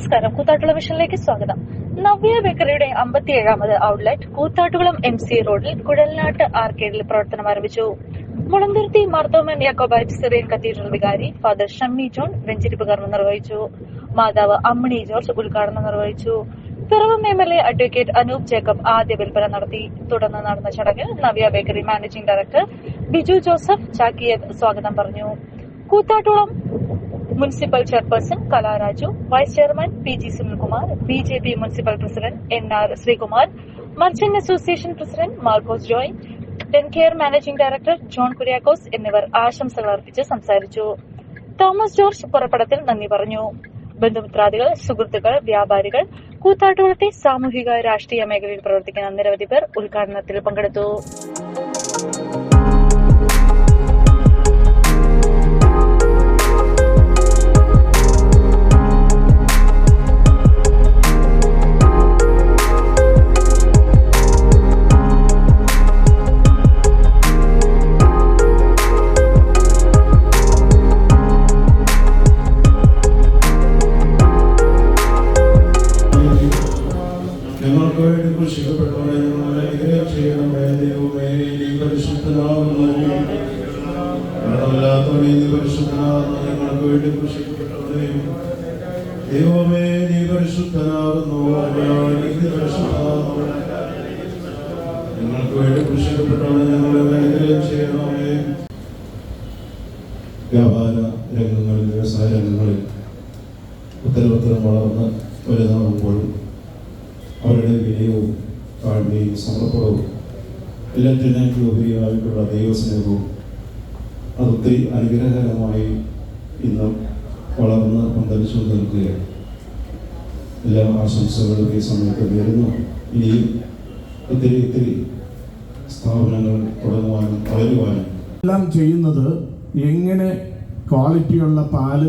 നമസ്കാരം. കൂത്താട്ടുള്ള മിഷനിലേക്ക് സ്വാഗതം. നവ്യ ബേക്കറിയുടെ അമ്പത്തിയേഴാമത് ഔട്ട്ലെറ്റ് കൂത്താട്ടുകുളം എം സി റോഡിൽ കുഴൽനാട്ട് ആർക്കേഡിൽ പ്രവർത്തനം ആരംഭിച്ചു. Mulanthuruthy Marthoman Jacobite Syrian cathedral വികാരി ഫാദർ ഷമ്മി ജോൺ വെഞ്ചിരിപ്പ് കർമ്മം നിർവഹിച്ചു. മാതാവ് അമ്മിണി ജോർജ് ഉദ്ഘാടനം നിർവഹിച്ചു. Piravom M L A advocate Anoop Jacob ആദ്യ വിൽപ്പന നടത്തി. തുടർന്ന് നടന്ന ചടങ്ങിൽ Navya bakery managing director Biju Joseph Chakkiyath സ്വാഗതം പറഞ്ഞു. Koothattukulam municipal chairperson Kalaraju vice chairman P G Sunilkumar B J P municipal president N R Sreekumar merchant association president Markose Joy Dencare managing director John Kuriakose എന്നിവർ ആശംസകൾ അർപ്പിച്ച് സംസാരിച്ചു. Thomas George പുറപ്പെടത്തിൽ നന്ദി പറഞ്ഞു. ബന്ധുമിത്രാദികൾ സുഹൃത്തുക്കൾ വ്യാപാരികൾ കൂത്താട്ടുകളത്തെ സാമൂഹിക രാഷ്ട്രീയ മേഖലയിൽ പ്രവർത്തിക്കുന്ന നിരവധി പേർ ഉദ്ഘാടനത്തിൽ പങ്കെടുത്തു. പരിശുദ്ധനാവുന്നവനെ നീ പരിശുദ്ധനാകുന്ന ഞങ്ങൾക്ക് വേണ്ടി കൃഷിക്കപ്പെട്ടവനെ ദൈവമേ നീ പരിശുദ്ധനാകുന്നു ഞങ്ങൾക്ക് വേണ്ടി കൃഷിക്കപ്പെട്ടവനെ ഞങ്ങളെ അനുഗ്രഹം ചെയ്യണമേ വ്യാപാര രംഗങ്ങളിൽ വ്യവസായ രംഗങ്ങളിൽ ഉത്തരവുത്തരം വളർന്ന് അവരുടെ വിനയവും താഴ്മയും സമർപ്പണവും എല്ലാറ്റിനേക്കും ഉപരിയായിട്ടുള്ള ദൈവസ്നേഹവും അതൊത്തിരി അനുഗ്രഹകരമായി ഇന്ന് വളർന്ന് പന്തലിച്ചു നിൽക്കുകയാണ്. എല്ലാ ആശംസകളും ഈ സമയത്ത് വരുന്നു ഇനിയും ഒത്തിരി ഒത്തിരി സ്ഥാപനങ്ങൾ തുടങ്ങുവാനും വളരുവാനും. എല്ലാം ചെയ്യുന്നത് എങ്ങനെ ക്വാളിറ്റിയുള്ള പാൽ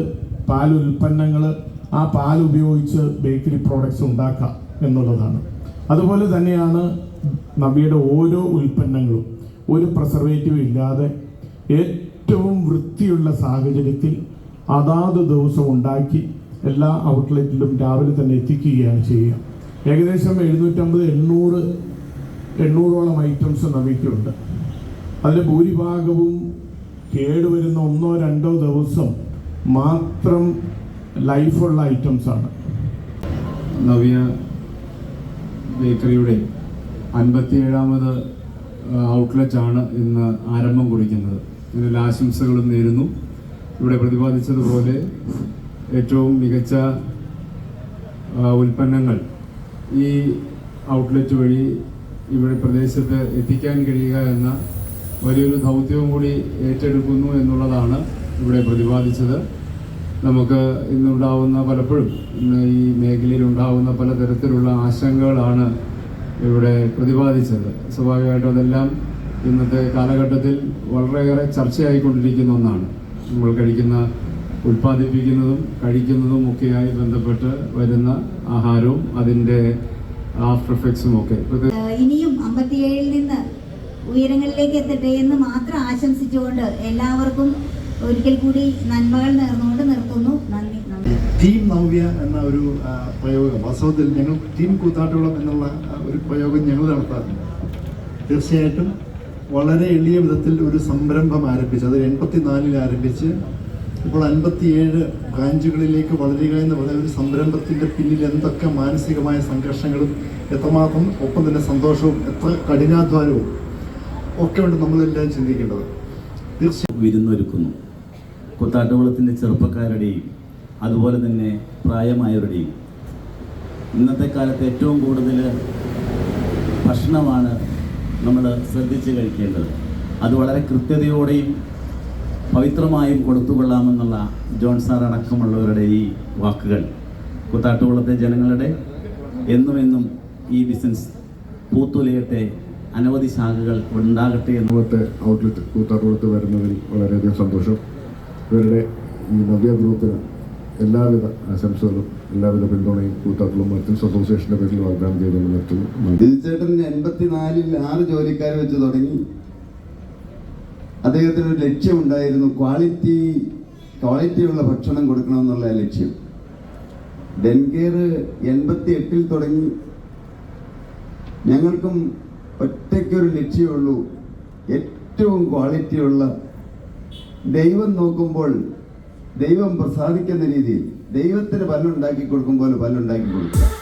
പാൽ ഉൽപ്പന്നങ്ങൾ ആ പാൽ ഉപയോഗിച്ച് ബേക്കറി പ്രോഡക്റ്റ്സ് ഉണ്ടാക്കാം എന്നുള്ളതാണ്. അതുപോലെ തന്നെയാണ് നവ്യയുടെ ഓരോ ഉൽപ്പന്നങ്ങളും ഒരു പ്രിസർവേറ്റീവ് ഇല്ലാതെ ഏറ്റവും വൃത്തിയുള്ള സാഹചര്യത്തിൽ അതാത് ദിവസം ഉണ്ടാക്കി എല്ലാ ഔട്ട്ലെറ്റിലും രാവിലെ തന്നെ എത്തിക്കുകയാണ് ചെയ്യുക. ഏകദേശം എഴുന്നൂറ്റമ്പത് എണ്ണൂറ് എണ്ണൂറോളം ഐറ്റംസ് നവിക്കുണ്ട് അതിൽ ഭൂരിഭാഗവും കേടുവരുന്ന ഒന്നോ രണ്ടോ ദിവസം മാത്രം ലൈഫുള്ള ഐറ്റംസ് ആണ്. നവ്യ ബേക്കറിയുടെ അൻപത്തിയേഴാമത് ഔട്ട്ലെറ്റാണ് ഇന്ന് ആരംഭം കുറിക്കുന്നത്. ഇതിൽ ആശംസകളും നേരുന്നു. ഇവിടെ പ്രതിപാദിച്ചതുപോലെ ഏറ്റവും മികച്ച ഉൽപ്പന്നങ്ങൾ ഈ ഔട്ട്ലെറ്റ് വഴി ഇവിടെ പ്രദേശത്ത് എത്തിക്കാൻ കഴിയുക എന്ന വലിയൊരു ദൗത്യവും കൂടി ഏറ്റെടുക്കുന്നു എന്നുള്ളതാണ് ഇവിടെ പ്രതിപാദിച്ചത്. നമുക്ക് ഇന്നുണ്ടാവുന്ന പലപ്പോഴും ഈ മേഖലയിൽ ഉണ്ടാവുന്ന പലതരത്തിലുള്ള ആശങ്കകളാണ് ഇവിടെ പ്രതിപാദിച്ചത്. സ്വാഭാവികമായിട്ടും അതെല്ലാം ഇന്നത്തെ കാലഘട്ടത്തിൽ വളരെയേറെ ചർച്ചയായിക്കൊണ്ടിരിക്കുന്ന ഒന്നാണ്. നമ്മൾ കഴിക്കുന്ന ഉൽപ്പാദിപ്പിക്കുന്നതും കഴിക്കുന്നതും ഒക്കെയായി ബന്ധപ്പെട്ട് വരുന്ന ആഹാരവും അതിന്റെ ആഫ്റ്റർ എഫക്ട്സും ഒക്കെ. ഇനിയും അമ്പത്തിയേഴിൽ നിന്ന് ഉയരങ്ങളിലേക്ക് എത്തട്ടെ എന്ന് മാത്രം ആശംസിച്ചുകൊണ്ട് എല്ലാവർക്കും ഒരിക്കൽ കൂടി നന്മകൾ നേർന്നുകൊണ്ട് നിർത്തുന്നു. നന്ദി നന്ദി. ടീം നവ്യ എന്ന ഒരു പ്രയോഗം വാസ്തവത്തിൽ ഞങ്ങൾ ടീം കൂത്താട്ടോളം എന്നുള്ള ഒരു പ്രയോഗം ഞങ്ങൾ നടത്താറുണ്ട്. തീർച്ചയായിട്ടും വളരെ എളിയ വിധത്തിൽ ഒരു സംരംഭം ആരംഭിച്ചു. അത് എൺപത്തിനാലിൽ ആരംഭിച്ച് ഇപ്പോൾ അൻപത്തിയേഴ് ബ്രാഞ്ചുകളിലേക്ക് വളരുക എന്ന് പറയുന്ന ഒരു സംരംഭത്തിന്റെ പിന്നിൽ എന്തൊക്കെ മാനസികമായ സംഘർഷങ്ങളും എത്രമാത്രം ഒപ്പം തന്നെ സന്തോഷവും എത്ര കഠിനാധ്വാനവും ഒക്കെ ഉണ്ട് നമ്മളെല്ലാം ചിന്തിക്കേണ്ടത്. തീർച്ചയായും വിരുന്നൊരുക്കുന്നു. കുത്താട്ടുകുളത്തിന്റെ ചെറുപ്പക്കാരുടെയും അതുപോലെ തന്നെ പ്രായമായവരുടെയും. ഇന്നത്തെ കാലത്ത് ഏറ്റവും കൂടുതൽ ഭക്ഷണമാണ് നമ്മൾ ശ്രദ്ധിച്ച് കഴിക്കേണ്ടത്. അത് വളരെ കൃത്യതയോടെയും പവിത്രമായും കൊടുത്തുകൊള്ളാമെന്നുള്ള ജോൺ സാർ അടക്കമുള്ളവരുടെ ഈ വാക്കുകൾ. കുത്താട്ടുകുളത്തെ ജനങ്ങളുടെ എന്നും എന്നും ഈ ബിസിനസ് പൂത്തുലയട്ടെ അനവധി ശാഖകൾ ഉണ്ടാകട്ടെ എന്ന് ഔട്ട്ലെറ്റ് കൂത്താട്ടുകുളത്ത് വരുന്നതിൽ വളരെയധികം സന്തോഷം. ഇവരുടെ ഈ നവ്യ ഗ്രൂപ്പിന് എല്ലാവിധ ആശംസകളും എല്ലാവിധ പിന്തുണയും കൂട്ടാക്കളും മർച്ചൻസ് അസോസിയേഷന്റെ പേരിൽ വാഗ്ദാനം ചെയ്തുകൊണ്ട് നിർത്തുന്നു. ദിൽചേട്ടൻ എൺപത്തിനാലിൽ ആറ് ജോലിക്കാരെ വെച്ച് തുടങ്ങി. അദ്ദേഹത്തിന് ഒരു ലക്ഷ്യമുണ്ടായിരുന്നു ക്വാളിറ്റി ക്വാളിറ്റിയുള്ള ഭക്ഷണം കൊടുക്കണമെന്നുള്ള ലക്ഷ്യം. ഡെൻകെയർ എൺപത്തി എട്ടിൽ തുടങ്ങി. ഞങ്ങൾക്കും ഒറ്റയ്ക്കൊരു ലക്ഷ്യമുള്ളൂ ഏറ്റവും ക്വാളിറ്റിയുള്ള ദൈവം നോക്കുമ്പോൾ ദൈവം പ്രസാദിക്കുന്ന രീതിയിൽ ദൈവത്തിന് പല്ലുണ്ടാക്കി കൊടുക്കുമ്പോൾ പല്ലുണ്ടാക്കി കൊടുക്കുക.